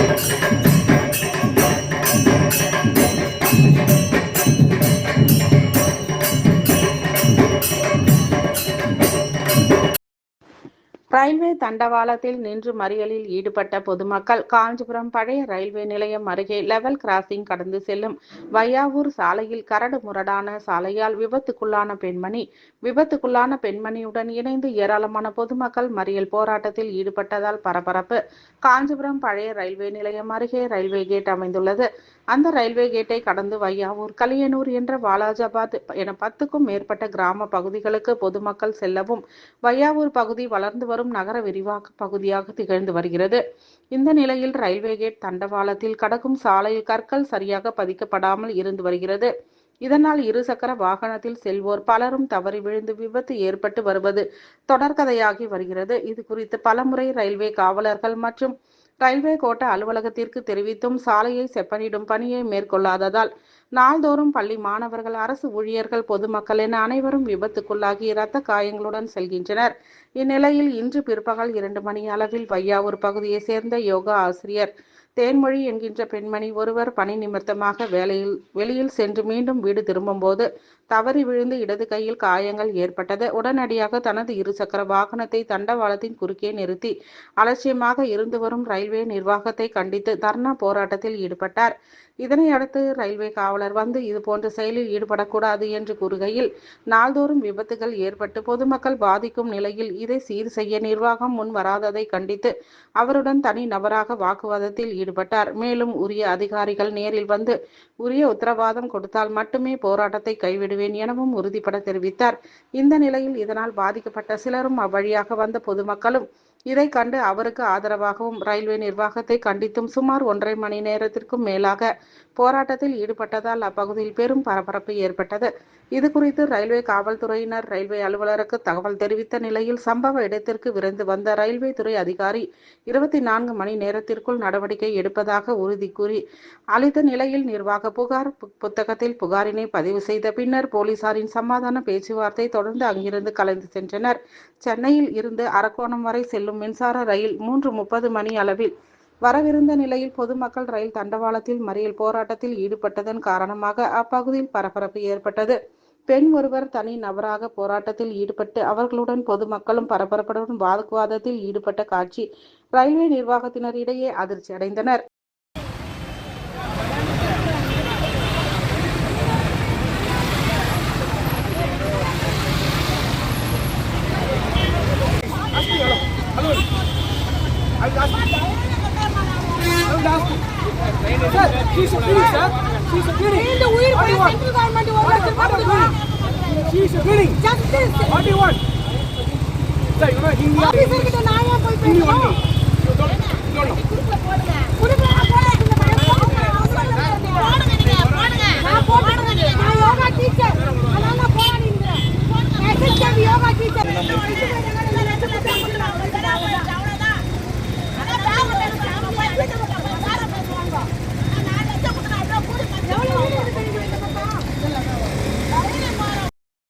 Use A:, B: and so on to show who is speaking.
A: Thank you. Railway தண்டவாளத்தில் நின்று மறியலில் ஈடுபட்ட பொதுமக்கள் காஞ்சிபுரம் பழைய ரயில்வே நிலையம் அருகே லெவல் கிராசிங் கடந்து செல்லும். வையாவூர் சாலையில் கரடு முரடான சாலையால் விபத்துக்குள்ளான பெண்மணி விபத்துக்குள்ளான பெண்மணியுடன் இணைந்து ஏராளமான பொதுமக்கள் மறியல் போராட்டத்தில் ஈடுபட்டதால் பரபரப்பு. காஞ்சிபுரம் பழைய ரயில்வே நிலையம் அருகே ரயில்வே கேட் அமைந்துள்ளது. அந்த ரயில்வே கேட்டை கடந்து வையாவூர் கலியனூர் என்ற வாலாஜாபாத் என பத்துக்கும் மேற்பட்ட கிராம பகுதிகளுக்கு பொதுமக்கள் செல்லவும் வையாவூர் பகுதி வளர்ந்து வரும் நகர விரிவாக்க பகுதியாக திகழ்ந்து வருகிறது. இந்த நிலையில் ரயில்வே கேட் தண்டவாளத்தில் கடக்கும் சாலையில் கற்கள் சரியாக பதிக்கப்படாமல் இருந்து வருகிறது. இதனால் இருசக்கர வாகனத்தில் செல்வோர் பலரும் தவறி விழுந்து விபத்து ஏற்பட்டு வருவது தொடர்கதையாகி வருகிறது. இது குறித்து பலமுறை ரயில்வே காவலர்கள் மற்றும் ரயில்வே கோட்ட அலுவலகத்திற்கு தெரிவித்தும் சாலையை செப்பனிடும் பணியை மேற்கொள்ளாததால் நாள்தோறும் பள்ளி மாணவர்கள் அரசு ஊழியர்கள் பொதுமக்கள் என அனைவரும் விபத்துக்குள்ளாகி இரத்த காயங்களுடன் செல்கின்றனர். இந்நிலையில் இன்று பிற்பகல் இரண்டு மணி அளவில் வையாவூர் பகுதியை சேர்ந்த யோகா ஆசிரியர் தேன்மொழி என்கின்ற பெண்மணி ஒருவர் பணி நிமித்தமாக வேலையில் வெளியில் சென்று மீண்டும் வீடு திரும்பும்போது தவறி விழுந்து இடது கையில் காயங்கள் ஏற்பட்டது. உடனடியாக தனது இருசக்கர வாகனத்தை தண்டவாளத்தின் குறுக்கே நிறுத்தி அலட்சியமாக இருந்து வரும் ரயில்வே நிர்வாகத்தை கண்டித்து தர்ணா போராட்டத்தில் ஈடுபட்டார். இதனை அடுத்து ரயில்வே காவலர் வந்து இதுபோன்ற செயலில் ஈடுபடக்கூடாது என்று கூறுகையில் நாள்தோறும் விபத்துகள் ஏற்பட்டு பொதுமக்கள் பாதிக்கும் நிலையில் இதை சீர் செய்ய நிர்வாகம் முன் வராததை கண்டித்து அவருடன் தனி நபராக வாக்குவாதத்தில் ஈடுபட்டார். மேலும் உரிய அதிகாரிகள் நேரில் வந்து உரிய உத்தரவாதம் கொடுத்தால் மட்டுமே போராட்டத்தை கைவிடுவேன் எனவும் உறுதிபட தெரிவித்தார். இந்த நிலையில் இதனால் பாதிக்கப்பட்ட சிலரும் அவ்வழியாக வந்த பொதுமக்களும் இதை கண்டு அவருக்கு ஆதரவாகவும் ரயில்வே நிர்வாகத்தை கண்டித்தும் சுமார் ஒன்றரை மணி நேரத்திற்கும் மேலாக போராட்டத்தில் ஈடுபட்டதால் அப்பகுதியில் பெரும் பரபரப்பு ஏற்பட்டது. இது குறித்து ரயில்வே காவல்துறையினர் ரயில்வே அலுவலருக்கு தகவல் தெரிவித்த நிலையில் சம்பவ இடத்திற்கு விரைந்து வந்த ரயில்வே துறை அதிகாரி இருபத்தி நான்கு மணி நேரத்திற்குள் நடவடிக்கை எடுப்பதாக உறுதி கூறி அளித்த நிலையில் நிர்வாக புகார் புத்தகத்தில் புகாரினை பதிவு செய்த பின்னர் போலீசாரின் சமாதான பேச்சுவார்த்தை தொடர்ந்து அங்கிருந்து கலைந்து சென்றனர். சென்னையில் இருந்து அரக்கோணம் வரை செல்லும் மின்சார ரயில் மூன்று முப்பது மணி அளவில் வரவிருந்த நிலையில் பொதுமக்கள் ரயில் தண்டவாளத்தில் மறியல் போராட்டத்தில் ஈடுபட்டதன் காரணமாக அப்பகுதியில் பரபரப்பு ஏற்பட்டது. பெண் ஒருவர் தனி நபராக போராட்டத்தில் ஈடுபட்டு அவர்களுடன் பொதுமக்களும் பரபரப்புடன் வாக்குவாதத்தில் ஈடுபட்ட காட்சி ரயில்வே நிர்வாகத்தினர் இடையே அதிர்ச்சி அடைந்தனர்
B: இந்த உயிர் போய் சென்ட்ரல் கவர்மெண்ட் ஒரு லட்சம் ரூபாய்
C: What you want? Sir, you know,
B: India. Officer, kita naya koi
C: pe.
B: India
C: only. You don't